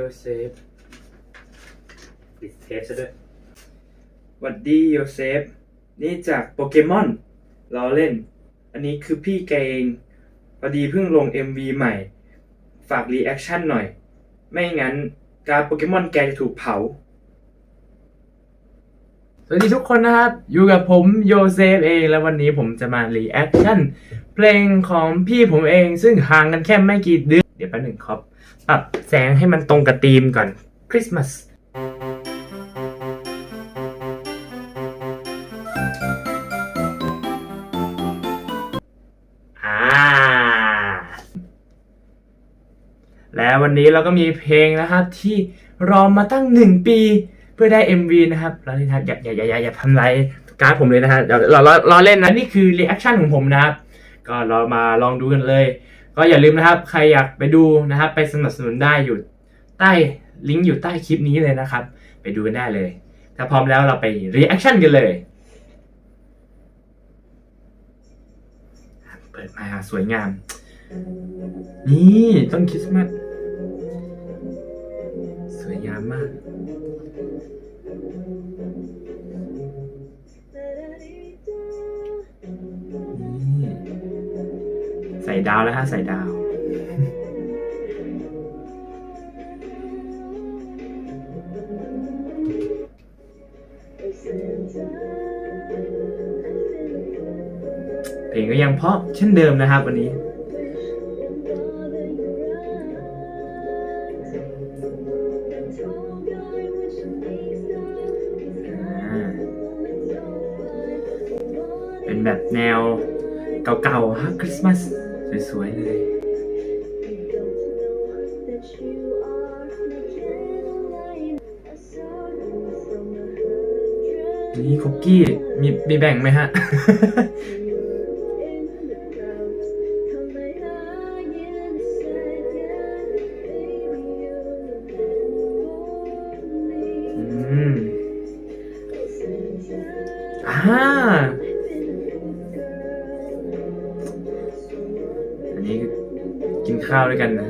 โยเซฟปิดเทปซะด้วยหวัดดีโยเซฟ นี่จากโปเกมอนล้อเล่น อันนี้คือพี่แกเองพอดีเพิ่งลง MV ใหม่ ฝากรีแอคชั่นหน่อย ไม่งั้นการโปเกมอนแกจะถูกเผา สวัสดีทุกคนนะครับ อยู่กับผมโยเซฟเอง แล้ววันนี้ผมจะมารีแอคชั่นเพลงของพี่ผมเองซึ่งห่างกันแค่ไม่กี่เดือน ดี๋ยวแป๊บหนึ่งครับปรับแสงให้มันตรงกับธีมก่อนคริสต์มาสอ่าและวันนี้เราก็มีเพลงนะครับที่รอมาตั้งหนึ่งปีเพื่อได้ MV นะครับแล้วนี่นะครับอย่าอย่าอย่าอย่าทำลายการ์ดผมเลยนะฮะเดี๋ยวราเราเราเล่นนะนี่คือรีแอคชั่นของผมนะครับ ก็เรามาลองดูกันเลย ก็อย่าลืมนะครับ ใครอยากไปดูนะครับ ไปสนับสนุนได้อยู่ใต้ลิงก์อยู่ใต้คลิปนี้เลยนะครับ ไปดูกันได้เลย ถ้าพร้อมแล้วเราไปรีแอคชั่นกันเลยเปิดมาสวยงาม นี่ต้นคริสต์มาส ใส่ดาวแล้วฮะใส่ดาว เพลงก็ยังเพราะเช่นเดิมนะครับวันนี้เป็นแบบแนวเก่าๆฮะคริสต์มาส สวยๆเลย นี่คุกกี้มีมีแบ่งไหมฮะ อืมอ่า ข้าวด้วยกันนะ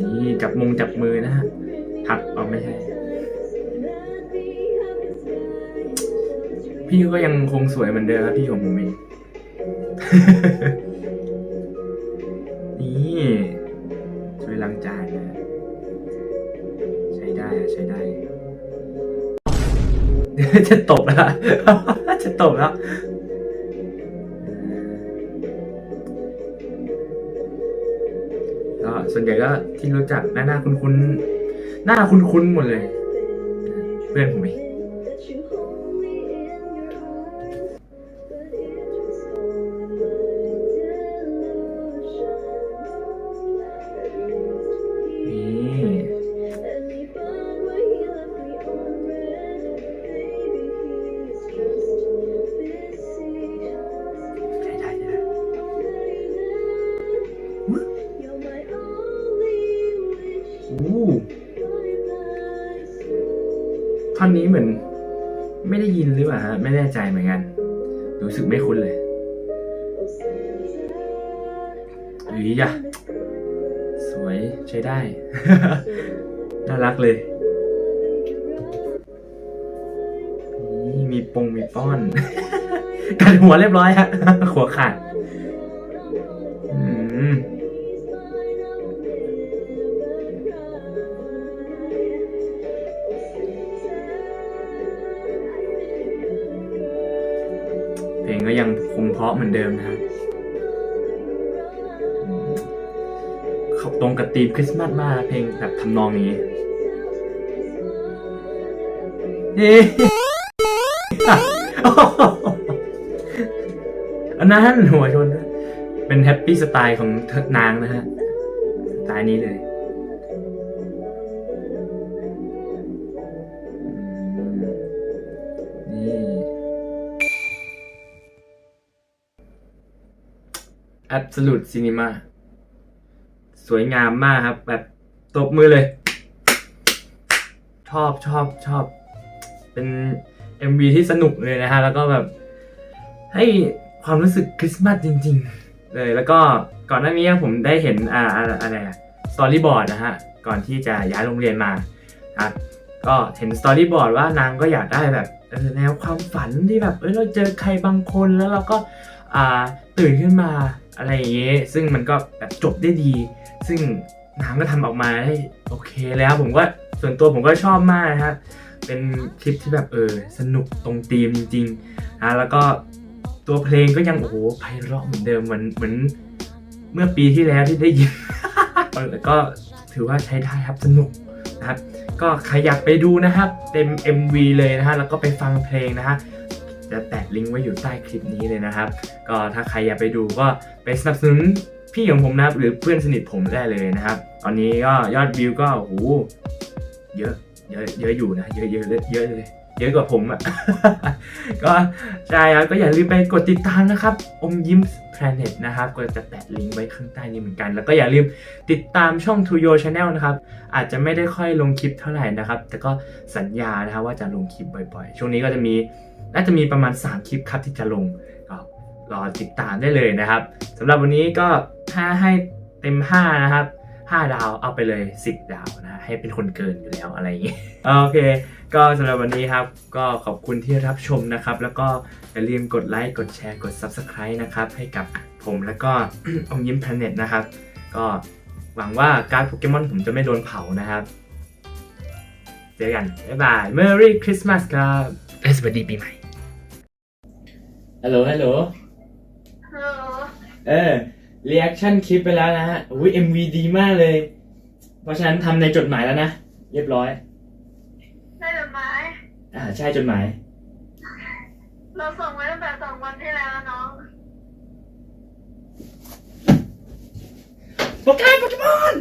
นี่จับมงจับมือนะฮะผักออกไม่ใช่ พี่ก็ยังคงสวยเหมือนเดิมครับพี่ของผมเองนี่ช่วยล้างจานนะใช้ได้ใช้ได้ จะตบแล้วจะตบแล้ว ส่วนใหญ่ก็ที่รู้จักหน้าหน้าคุ้นๆหน้าคุ้นๆหมดเลย เพื่อนผมเอง ท่อนนี้เหมือน ไม่ได้ยินหรือเปล่าฮะไม่แน่ใจเหมือนกัน รู้สึกไม่คุ้นเลยเฮ้ยยะสวยใช้ได้ น่ารักเลยนี่มีปงมีป้อน กันหัวเรียบร้อยฮะหัวขาด ลงก็ยังคงเพาะเหมือนเดิมนะครับอืมเขาตรงกับธีมคริสต์มาสมากเพลงแบบทำนองนี้เย้อันนั้นหัวชน เป็นแฮปปี้สไตล์ของนางนะฮะ สไตล์นี้เลย Absolute Cinema สวยงามมากครับ แบบตบมือเลย ชอบชอบชอบ เป็น MV ที่สนุกเลยนะฮะ แล้วก็แบบ ให้ความรู้สึกคริสต์มาสจริงเลย แล้วก็ก่อนหน้านี้ผมได้เห็นอ่าอะอะไรสตอรี่บอร์ดนะฮะ ก่อนที่จะย้ายโรงเรียนมาครับก็เห็นสตอรี่บอร์ดว่านางก็อยากได้แบบแนวความฝันที่แบบเออเราเจอใครบางคนแล้วเราก็อ่าตื่นขึ้นมา อะไรอย่างเงี้ยซึ่งมันก็แบบจบได้ดี ซึ่งนางก็ทำออกมาได้โอเคแล้วผมก็ส่วนตัวผมก็ชอบมากนะครับเป็นคลิปที่แบบเออสนุกตรงธีมจริงๆนะแล้วก็ตัวเพลงก็ยังโอ้โหไพเราะเหมือนเดิมเหมือนเหมือนเมื่อปีที่แล้วที่ได้ยินแล้วก็ถือว่าใช้ได้ครับสนุกนะครับ ก็ใครอยากไปดูนะครับ เต็ม MV เลยนะฮะแล้วก็ไปฟังเพลงนะฮะ จะแปะลิงก์ไว้อยู่ใต้คลิปนี้เลยนะครับ ก็ถ้าใครอยากไปดูก็ไปสนับสนุนพี่ของผมนะครับ หรือเพื่อนสนิทผมได้เลยนะครับ ตอนนี้ก็ยอดวิวก็โอ้โหเยอะเยอะเยอะอยู่นะ เยอะเยอะเยอะเลย เยอะกว่าผมอะก็ใช่ครับก็อย่าลืมไปกดติดตามนะครับ อมยิ้ม Planet นะครับ ก็จะแปะลิงก์ไว้ข้างใต้นี้เหมือนกัน แล้วก็อย่าลืมติดตามช่อง To Yo Channel นะครับ อาจจะไม่ได้ค่อยลงคลิปเท่าไหร่นะครับ แต่ก็สัญญานะครับว่าจะลงคลิปบ่อยๆ ช่วงนี้ก็จะมีน่าจะมีประมาณ 3 คลิปครับที่จะลงก็รอติดตามได้เลยนะครับสำหรับวันนี้ก็ถ้าให้เต็ม 5 นะครับ 5 ดาวเอาไปเลย 10 ดาวนะ ให้เป็นคนเกินอยู่แล้วอะไรอย่างงี้โอเค ก็สำหรับวันนี้ครับ ก็ขอบคุณที่รับชมนะครับ แล้วก็อย่าลืมกดไลค์กดแชร์กด Subscribe นะครับ ให้กับผมแล้วก็อมยิ้ม Planet นะครับ ก็หวังว่าการ์ดโปเกมอนผมจะไม่โดนเผานะครับ เจอกัน บ๊ายบาย Merry Christmas ครับและสวัสดีปีใหม่ฮัลโหลฮัลโหล ฮัลโหล เออ รีแอคชั่นคลิปไปแล้วนะฮะอุ้ย MV ดีมากเลย เพราะฉะนั้นทำในจดหมายแล้วนะ เรียบร้อย ได้จดหมาย อ่า ใช่จดหมาย เราส่งไว้ตั้งแต่สองวันที่แล้วน้องโปเกมอนโปเกมอน